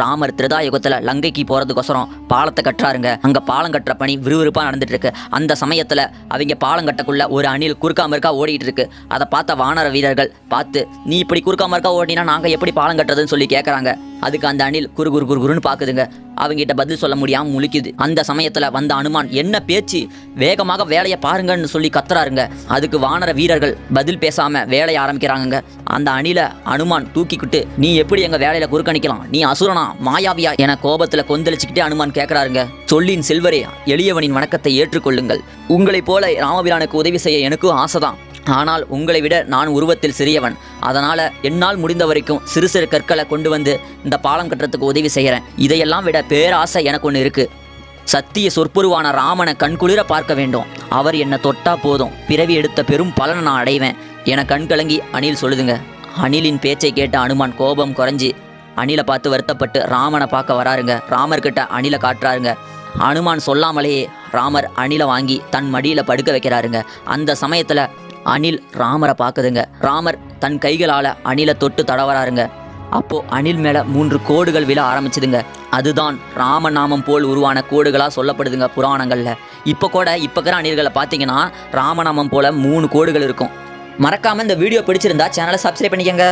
ராமர் திருதா யுகத்தில் லங்கைக்கு போகிறதுக்கோசரம் பாலத்தை கட்டுறாருங்க. அங்கே பாலம் கட்டுற பணி விறுவிறுப்பாக நடந்துட்டு இருக்கு அந்த சமயத்தில் அவங்க பாலம் கட்டக்குள்ள ஒரு அணில் குறுக்காம இருக்கா ஓடிட்டு இருக்கு. அதை பார்த்த வானர வீரர்கள் பார்த்து நீ இப்படி குறுக்காம இருக்கா ஓடினா நாங்கள் எப்படி பாலம் கட்டுறதுன்னு சொல்லி கேட்குறாங்க அதுக்கு அந்த அணில் குறு குறு குறுன்னு குருன்னு அவங்கிட்ட பதில் சொல்ல முடியாமல் முழிக்குது. அந்த சமயத்தில் வந்த அனுமான் என்ன பேச்சு? வேகமாக வேலையை பாருங்கன்னு சொல்லி கத்துறாருங்க. அதுக்கு வானர வீரர்கள் பதில் பேசாம வேலையை ஆரம்பிக்கிறாங்க அந்த அணில அனுமான் தூக்கிக்கிட்டு நீ எப்படி எங்க வேலையில குறுக்கணிக்கலாம்? நீ அசுரனா? மாயாவியா? என கோபத்துல கொந்தளிச்சுக்கிட்டே அனுமான் கேக்குறாருங்க. சொல்லின் செல்வரே எளியவனின் வணக்கத்தை ஏற்றுக்கொள்ளுங்கள். உங்களைப் போல ராமபிரானுக்கு உதவி செய்ய எனக்கும் ஆசைதான். ஆனால் உங்களை விட நான் உருவத்தில் சிறியவன். அதனால் என்னால் முடிந்த வரைக்கும் சிறு சிறு கற்களை கொண்டு வந்து இந்த பாலம் கட்டுறதுக்கு உதவி செய்கிறேன் இதையெல்லாம் விட பேராசை எனக்கு ஒன்று இருக்குது சத்திய சொற்புருவான ராமனை கண்குளிர பார்க்க வேண்டும். அவர் என்னை தொட்டா போதும். பிறவி எடுத்த பெரும் பலனை நான் அடைவேன். என கண்கலங்கி அணில் சொல்லுதுங்க. அணிலின் பேச்சை கேட்ட அனுமான் கோபம் குறைஞ்சி அணிலை பார்த்து வருத்தப்பட்டு ராமனை பார்க்க வராருங்க. ராமர்கிட்ட அணிலை காட்டுறாருங்க. அனுமான் சொல்லாமலேயே ராமர் அணிலை வாங்கி தன் மடியில் படுக்க வைக்கிறாருங்க. அந்த சமயத்தில் அணில் ராமரை பார்க்குதுங்க. ராமர் தன் கைகளால் அணிலை தொட்டு தடவராருங்க அப்போ அணில் மேல மூன்று கோடுகள் விழ ஆரம்பிச்சுதுங்க. அதுதான் ராமநாமம் போல் உருவான கோடுகளாக சொல்லப்படுதுங்க புராணங்களில். இப்போ கூட இப்போ இருக்கிற அணில்களை பார்த்தீங்கன்னா ராமநாமம் போல மூணு கோடுகள் இருக்கும். மறக்காமல் இந்த வீடியோ பிடிச்சிருந்தா சேனலை சப்ஸ்கிரைப் பண்ணிக்கங்க.